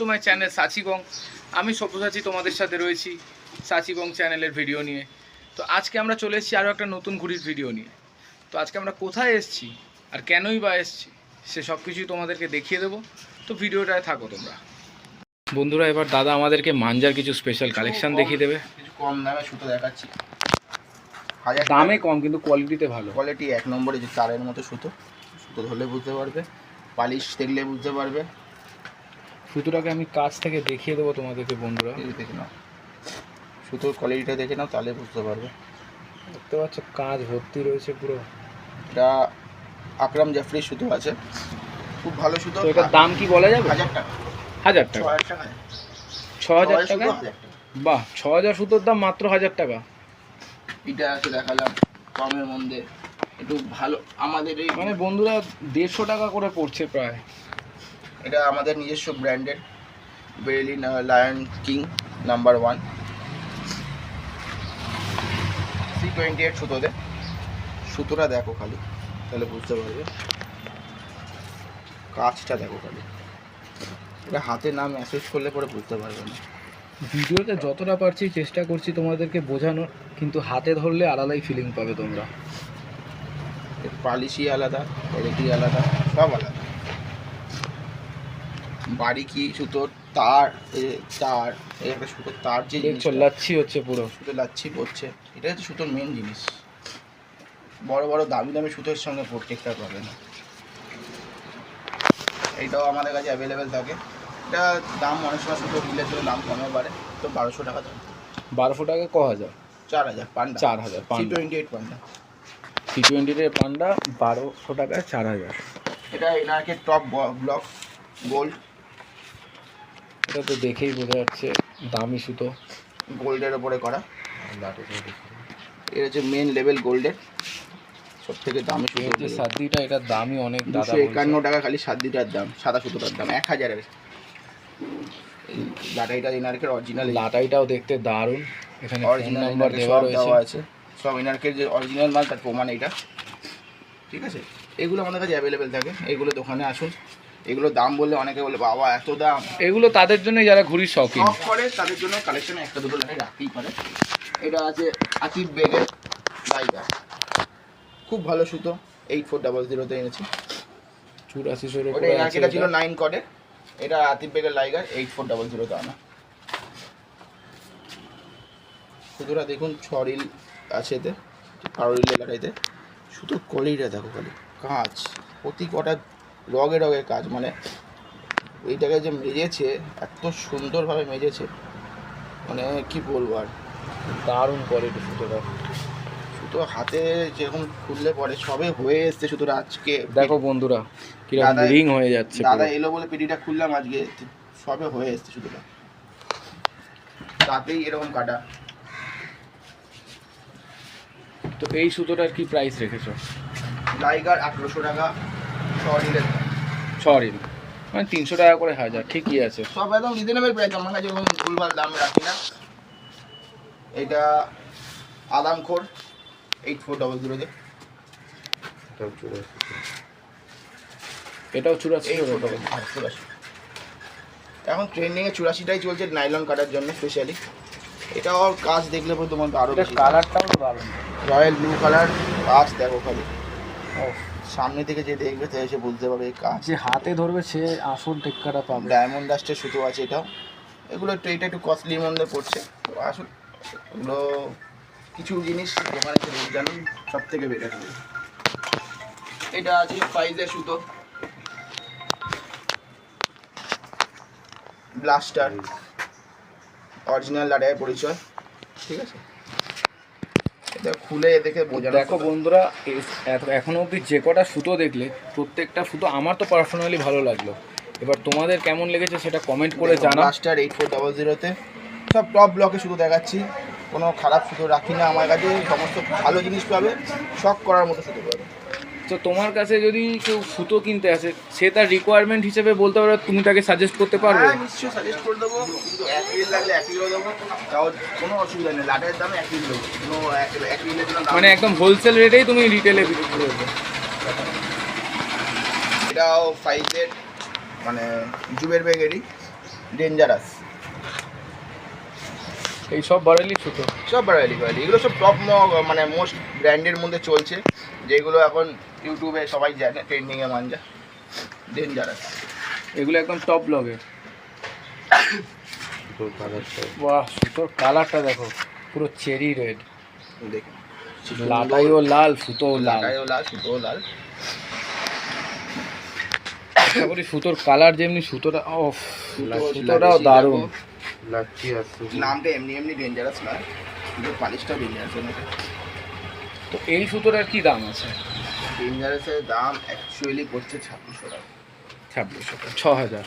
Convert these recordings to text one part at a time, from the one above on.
To my channel সাচিগং আমি সব্যসাচী তোমাদের সাথে রয়েছি সাচিগং চ্যানেলের ভিডিও নিয়ে। তো আজকে আমরা চলে এসেছি আরও একটা নতুন ঘুড়ির ভিডিও নিয়ে। তো আজকে আমরা কোথায় এসেছি আর কেনই বা এসেছি সে সব কিছুই তোমাদেরকে দেখিয়ে দেবো। তো ভিডিওটায় থাকো তোমরা। বন্ধুরা এবার দাদা আমাদেরকে মাঞ্জার কিছু স্পেশাল কালেকশন দেখিয়ে দেবে। কিছু কম দামে সুতো দেখাচ্ছি। হাজার দামে কম কিন্তু কোয়ালিটিতে ভালো। কোয়ালিটি এক নম্বরে যে তারের মতো সুতো। সুতো ধরলে বুঝতে পারবে পালিশ দেখলে বুঝতে পারবে। সুতোটাকে আমি কাছ থেকে দেখিয়ে দেবো তোমাদেরকে বন্ধুরা। দেখে নাও। সুতোর কোয়ালিটিটা দেখে নাও তাহলে বুঝতে পারবে। দেখতে পাচ্ছ কাজ ভর্তি রয়েছে পুরো। এটা আকরাম জাফরি সুতো আছে। খুব ভালো সুতো তো এটার দাম কি বলা যাবে? হাজার টাকা। হাজার টাকা। ছ হাজার টাকা। বাহ ছ হাজার সুতোর দাম মাত্র হাজার টাকা। এটা আছে দেখালাম কমের মধ্যে। একটু ভালো আমাদের এই মানে বন্ধুরা দেড়শো টাকা করে পড়ছে প্রায়। এটা আমাদের নিজস্ব ব্র্যান্ডের Bareilly lion king number one C twenty eight সুতোতে। সুতোটা দেখো খালি তাহলে বুঝতে পারবে। কাজটা দেখো খালি। এটা হাতে না মেসেজ করলে পরে বুঝতে পারবে না। ভিডিওতে যতটা পারছি চেষ্টা করছি তোমাদেরকে বোঝানোর কিন্তু হাতে ধরলে আলাদাই ফিলিং পাবে তোমরা। এর পালিশই আলাদা কোয়ালিটি আলাদা সব আলাদা। বাড়ি কি সুতোর তার তার এই একটা সুতোর তার যে লাচ্ছি হচ্ছে পুরো। সুতো লাচ্ছি পড়ছে। এটা হচ্ছে সুতোর মেন জিনিস। বড় বড় দামি দামি সুতোর সঙ্গে প্রত্যেকটা পাবে না এইটাও আমাদের কাছে অ্যাভেলেবেল থাকে। এটা দাম অনেক সময় সুতো দিলে জন্য দাম কমে বাড়ে। তো বারোশো টাকা দাম। বারোশো টাকা ক হাজার? চার হাজার পান্ডা। চার হাজার Panda. Twenty eight Panda. C টোয়েন্টির পান্ডা বারোশো টাকা চার হাজার। এটা এনারকে টপ ব্লক গোল্ড এটা তো দেখেই বোঝা যাচ্ছে দামি সুতো। গোল্ডের ওপরে করা। এর হচ্ছে মেন লেভেল গোল্ডের সব থেকে দামি এর যে সুতো সাদ্দিটা এটার দামই অনেক দাদা দুশো একান্ন টাকা খালি সাত দিটার দাম সাদা সুতোটার দাম এক হাজারের। লাটাইটা ইনারকের অরিজিনাল লাটাইটাও দেখতে দারুণ। এখানে অরিজিনাল নাম্বার দেওয়া রয়েছে। দেওয়া আছে। সব ইনারকের যে অরিজিনাল মাল তার প্রমাণ এটা ঠিক আছে? এগুলো আমাদের কাছে অ্যাভেলেবেল থাকে। এগুলো দোকানে আসুন। এগুলো দাম বললে অনেকে বলে বাবা এত দাম। এগুলো তাদের জন্য যারা ঘুড়ির শখিন শখ করে তাদের জন্য কালেকশনে একটা দুটো লাইন রাখতেই পারে। এটা আছে আকিব বেগের লাইগার খুব ভালো সুতো। এইট ফোর ডাবল জিরোতে এনেছি। ওটা উপরে ছিল নাইন কডের এটা আতিফ বেগের লাইগার এইট ফোর ডাবল জিরোতে আনা। সুতোটা দেখুন ছ রিল আছে এতে। রিলের লাগাইতে। শুধু কলিটা দেখো খালি। কাজ প্রতি কটা রগে রগে কাজ মানে এইটাকে যে মেজেছে এত সুন্দরভাবে মেজেছে মানে কি বলব আর? দারুণ কোয়ালিটি সুতোটা। সুতো হাতে যেরকম খুললে পরে সবে হয়ে এসছে সুতোটা আজকে। দেখো বন্ধুরা কীরকম রিং হয়ে যাচ্ছে দাদা এলো বলে পিটিটা খুললাম আজকে সবে হয়ে এসছে সুতোটা। তাতেই এরকম কাটা। তো এই সুতোটার কি প্রাইস রেখেছো? লাইগার আঠেরোশো টাকা শহরের ছ রিং মানে তিনশো টাকা করে হাজার ঠিকই আছে। সব একদম রিজনেবল প্রাইস আমার কাছে কোনো ভুলভাল দাম রাখি না। এটা আদামখোর এইট ফোর ডবল জিরোতে এটাও চুরাশি। চুরাশি এখন ট্রেন্ডিংয়ে চুরাশিটাই চলছে নাইলন কাটার জন্য স্পেশালি এটাও কাজ দেখলে পরে তোমার আরও এটা কালারটাও দারুণ। রয়্যাল ব্লু কালার কাজ দেখো খালি। সামনে থেকে যে দেখবে সে এসে বুঝতে পারবে কাজ। যে হাতে ধরবে সে আসল টেক্কাটা পাবে। ডায়মন্ড ডাস্টের সুতো আছে এটাও। এগুলো একটু এটা একটু কস্টলির মধ্যে পড়ছে। তো আসুন এগুলো কিছু জিনিস দোকানে জানুন সব থেকে বেটার হবে। এটা আছে ফাইজের সুতো। ব্লাস্টার অরিজিনাল লাড়াইয়ের পরিচয়। ঠিক আছে? খুলে দেখে বোঝানো দেখো বন্ধুরা এখনও অবধি যে কটা সুতো দেখলে প্রত্যেকটা সুতো আমার তো পার্সোনালি ভালো লাগল। এবার তোমাদের কেমন লেগেছে সেটা কমেন্ট করে জানা মাস্টার এইট ফোর ডাবল জিরোতে সব টপ ব্লকে সুতো দেখাচ্ছি। কোনো খারাপ সুতো রাখি না আমার কাছে সমস্ত ভালো জিনিস পাবে শখ করার মতো সুতো পাবে। তো তোমার কাছে যদি কেউ সুতো কিনতে আসে সে তার রিকোয়ারমেন্ট হিসেবে বলতে পারবে তুমি তাকে সাজেস্ট করতে পারবে? হ্যাঁ নিশ্চয়ই সাজেস্ট করে দেবো। কিন্তু এক রিল লাগলে এক রিলও দেবো। তাও কোনো অসুবিধা নেই লাটের দামে এক রিল দেবো। কোনো এক এক রিলের জন্য দাম মানে একদম হোলসেল রেটেই তুমি রিটেলে বিক্রি করবে এটাও ফাইভের মানে জুবের ব্যাগেরই ডেঞ্জারাস এই সব বারেলি সুতো? সব বারালি বারালি এগুলো সব টপ মানে মোস্ট ব্র্যান্ডের মধ্যে চলছে। যেগুলো এখন ইউটিউবে সবাই জানে ট্রেন্ডিংয়ে মাঞ্জা ডেঞ্জারাস এগুলো একদম টপ ব্লগের বাহ সুতোর কালারটা দেখো পুরো চেরি রেড দেখুন লাটাইও লাল সুতোও লাল। লাটাইও লাল সুতোও লাল। আশা করি সুতোর কালার যেমনি সুতোটা সুতো- সুতোটাও দারুণ। নামটা এমনি এমনি ডেঞ্জারাস নয় কিন্তু পালিশটাও ডেঞ্জারাস তো এই সুতোটার কি দাম আছে? ডেঞ্জারাসের দাম অ্যাকচুয়ালি পড়ছে ছাব্বিশশো টাকা। ছাব্বিশশো টাকা ছ হাজার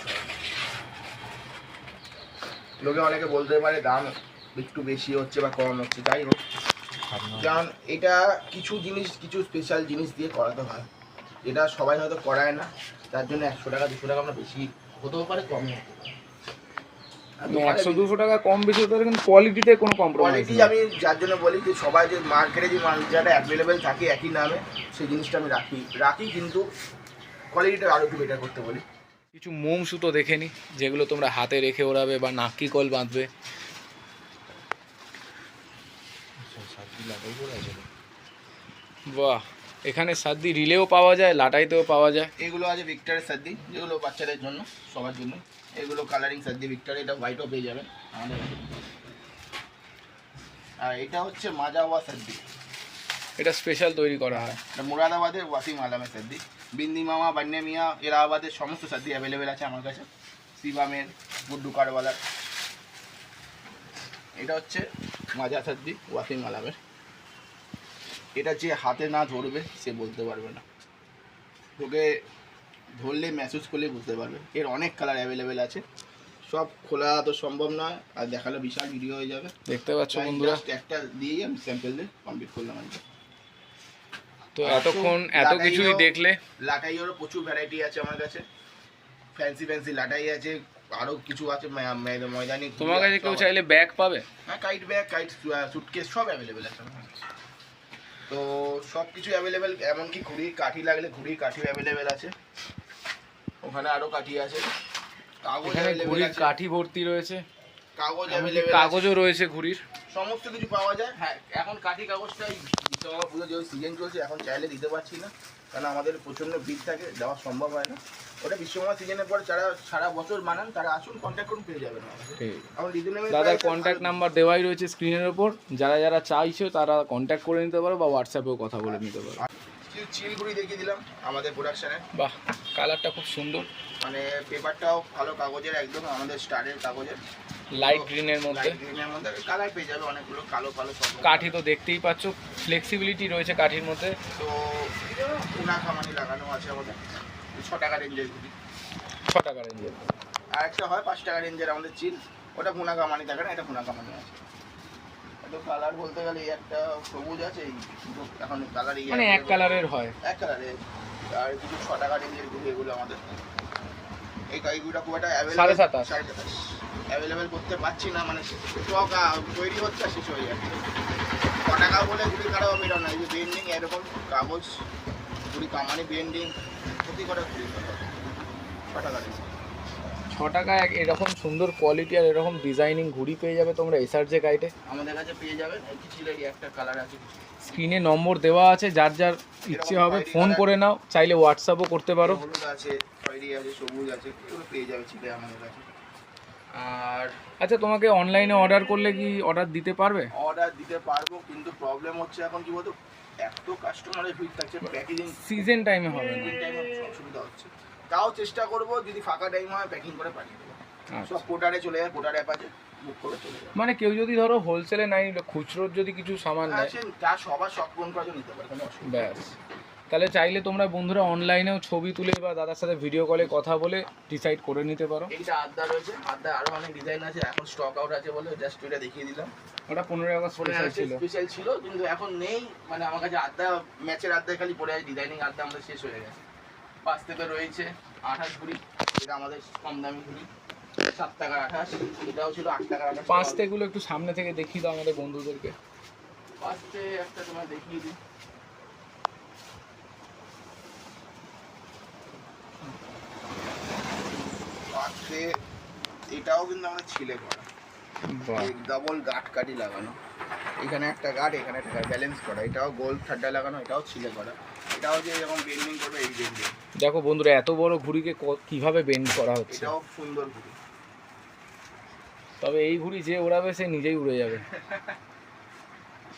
লোকে অনেকে বলতে পারে দাম একটু বেশি হচ্ছে বা কম হচ্ছে যাই হোক। কারণ এটা কিছু জিনিস কিছু স্পেশাল জিনিস দিয়ে করাতে হয়। যেটা সবাই হয়তো করায় না তার জন্য একশো টাকা দুশো টাকা আমরা বেশি হতেও পারে কমও হতে পারে। একশো দুশো টাকা কম বেশি হতে পারে কিন্তু কোয়ালিটিতে কোনো কম্প্রোমাইজ কোয়ালিটি আমি যার জন্য বলি যে সবাই যে মার্কেটে যে মালজাটা অ্যাভেলেবেল থাকে একই নামে সেই জিনিসটা আমি রাখি। রাখি কিন্তু কোয়ালিটিটা আরও একটু বেটার করতে বলি। কিছু মোম সুতো দেখে নি যেগুলো তোমরা হাতে রেখে ওড়াবে বা নাকি কল বাঁধবে। বাহ এখানে সাদ্দি রিলেও পাওয়া যায় লাটাইতেও পাওয়া যায়। এগুলো আছে ভিক্টরের সাদ্দি যেগুলো বাচ্চাদের জন্য সবার জন্য এগুলো কালারিং সাদ্দি ভিক্টর এটা হোয়াইটও পেয়ে যাবেন আমাদের আর এটা হচ্ছে মাজাওয়া সাদ্দি। এটা স্পেশাল তৈরি করা হয়। এটা মুরাদাবাদের ওয়াসিম আলামের সাদ্দি। বিন্দি মামা বান্নে মিয়া এলাহাবাদের সমস্ত সাদ্দি অ্যাভেলেবেল আছে আমার কাছে। শিবামের গুড্ডু কারওয়ালার। এটা হচ্ছে মাজা সাদ্দি ওয়াসিম আলামের। এটা যে হাতে না ধরবে সে বলতে পারবে না। তোকে ধরলে মেসেজ করলে বুঝতে পারবে। এর অনেক কালার অ্যাভেলেবেল আছে। সব খোলা তো সম্ভব নয় আর দেখালে বিশাল ভিডিও হয়ে যাবে। দেখতে পাচ্ছ বন্ধুরা। একটা দিয়েই আমি স্যাম্পল দিয়ে কমপ্লিট করলাম আমি তো এতক্ষণ এত কিছুই দেখলে। লাটাইয়েরও প্রচুর ভ্যারাইটি আছে আমার কাছে। ফ্যান্সি ফ্যান্সি লাটাই আছে আরও কিছু আছে ময়- ময়- ময়দানি তোমার কাছে কেউ চাইলে ব্যাগ পাবে? হ্যাঁ কাইট ব্যাগ কাইট সুটকেস সব অ্যাভেলেবেল আছে আমার কাছে। তো সব কিছু অ্যাভেলেবেল এমনকি ঘুড়ি কাঠি লাগলে ঘুড়ি কাঠিও অ্যাভেলেবেল আছে। ওখানে আরও কাঠি আছে। কাগজ ঘুড়ির কাঠি ভর্তি রয়েছে। কাগজ কাগজও রয়েছে ঘুড়ির। সমস্ত কিছু পাওয়া যায়। হ্যাঁ এখন কাঠি কাগজটাই বিশ্বকর্মা পুজো সিজন চলছে এখন চাইলে দিতে পারছি না। কারণ আমাদের প্রচণ্ড ভিড় থাকে দেওয়া সম্ভব হয় না। ওটা বিশ্বকর্মা সিজনের পর যারা সারা বছর বানান তারা আসুন কন্ট্যাক্ট করুন পেয়ে যাবেন দাদার কন্ট্যাক্ট নাম্বার দেওয়াই রয়েছে স্ক্রিনের ওপর। যারা যারা চাইছো তারা কন্ট্যাক্ট করে নিতে পারো বা হোয়াটসঅ্যাপেও কথা বলে নিতে পারো। চিলগুড়ি দেখিয়ে দিলাম আমাদের প্রোডাকশনে বাহ কালারটা খুব সুন্দর। মানে পেপারটাও ভালো কাগজের একদম আমাদের স্টারের কাগজের। লাইট গ্রিনের মধ্যে। গ্রিনের মধ্যে। কালার পেয়ে যাবে অনেকগুলো কালো কালো সব। কাঠি তো দেখতেই পাচ্ছ ফ্লেক্সিবিলিটি রয়েছে কাঠির মধ্যে। তো পুনা খামানি লাগানো আছে আমাদের ছ টাকা রেঞ্জের ঘুড়ি ছ টাকা রেঞ্জের। আর একটা হয় পাঁচ টাকা রেঞ্জের আমাদের চিল ওটা পুনা কামানি থাকে না এটা পুনা কামানি আছে। তো কালার বলতে গেলে এই একটা সবুজ আছে এই দুটো এখন কালার এই মানে এক কালারের হয়। এক কালারের আর কিছু ছ টাকা রেঞ্জেরগুলো এগুলো আমাদের। এই কাইগুলো খুব একটা সাড়ে সাতাশ। সাড়ে সাতাশ। অ্যাভেলেবেল করতে পারছি না মানে স্টক তৈরি হচ্ছে শেষ হয়ে যাচ্ছে। ছ টাকা বলে গুড়ি কাটাও বেরো না এই যে বেন্ডিং এরকম কাগজ গুড়ি কামানি বেন্ডিং কটা গুড়ি কাটা ছ টাকা রেঞ্জ ছ টাকা এক এরকম সুন্দর কোয়ালিটি আর এরকম ডিজাইনিং ঘুড়ি পেয়ে যাবে তোমরা এসআর যে গাইডে আমাদের কাছে পেয়ে এই একটা কালার আছে স্ক্রিনে নম্বর দেওয়া আছে যার যার ইচ্ছে হবে ফোন করে নাও চাইলে হোয়াটসঅ্যাপও করতে পারো। হলুদ আছে আছে সবুজ আছে পেয়ে যাবে আমাদের কাছে। আর আচ্ছা তোমাকে অনলাইনে অর্ডার করলে কি অর্ডার দিতে পারবে? অর্ডার দিতে পারব কিন্তু প্রবলেম হচ্ছে এখন কি বলতো? এত কাস্টমারের ভিড় থাকছে প্যাকেজিং সিজন টাইমে হবে না। টাইমে অসুবিধা হচ্ছে। তাও চেষ্টা করব যদি ফাঁকা টাইম হয় প্যাকিং করে পাঠিয়ে দেবো। আচ্ছা। সব পোর্টারে চলে যায় পোর্টার অ্যাপ আছে বুক করে মানে কেউ যদি ধরো হোলসেলে নাই খুচরোর যদি কিছু সামান নেয়। আছে তার সবার সব পূরণ করার জন্য নিতে পারে কোনো অসুবিধা ব্যাস। তাহলে চাইলে তোমরা বন্ধুরা অনলাইনেও ছবি তুলে বা দাদার সাথে ভিডিও কলে কথা বলে ডিসাইড করে নিতে পারো। এইটা আড্ডা রয়েছে আড্ডা আরও অনেক ডিজাইন আছে এখন স্টক আউট আছে বলে জাস্ট ওইটা দেখিয়ে দিলাম। ওটা পনেরোই আগস্ট স্পেশাল ছিল। স্পেশাল ছিল কিন্তু এখন নেই মানে আমার কাছে আড্ডা ম্যাচের আড্ডা খালি পড়ে আছে ডিজাইনিং আড্ডা আমাদের শেষ হয়ে গেছে। পাঁচ থেকে রয়েছে আঠাশ ঘুড়ি এটা আমাদের কম দামি ঘুড়ি সাত টাকার আঠাশ এটাও ছিল আট টাকার আঠাশ। পাঁচটেগুলো একটু সামনে থেকে দেখিয়ে দাও আমাদের বন্ধুদেরকে। পাঁচটে একটা তোমার দেখিয়ে দিই। পাঁচটে এটাও কিন্তু আমরা ছিলে করা। ডবল গাট কাটি লাগানো। এখানে একটা গাট এখানে একটা ব্যালেন্স করা। এটাও গোল ঠাড্ডা লাগানো এটাও ছিলে করা। এটাও যে যখন বেন্ডিং করবে এই বেন্ডিং দেখো বন্ধুরা এত বড় ঘুড়িকে ক- কীভাবে বেন্ড করা হচ্ছে? এটাও সুন্দর ঘুড়ি। তবে এই ঘুড়ি যে ওড়াবে সে নিজেই উড়ে যাবে।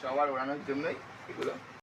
সবার ওড়ানোর জন্যই এগুলো।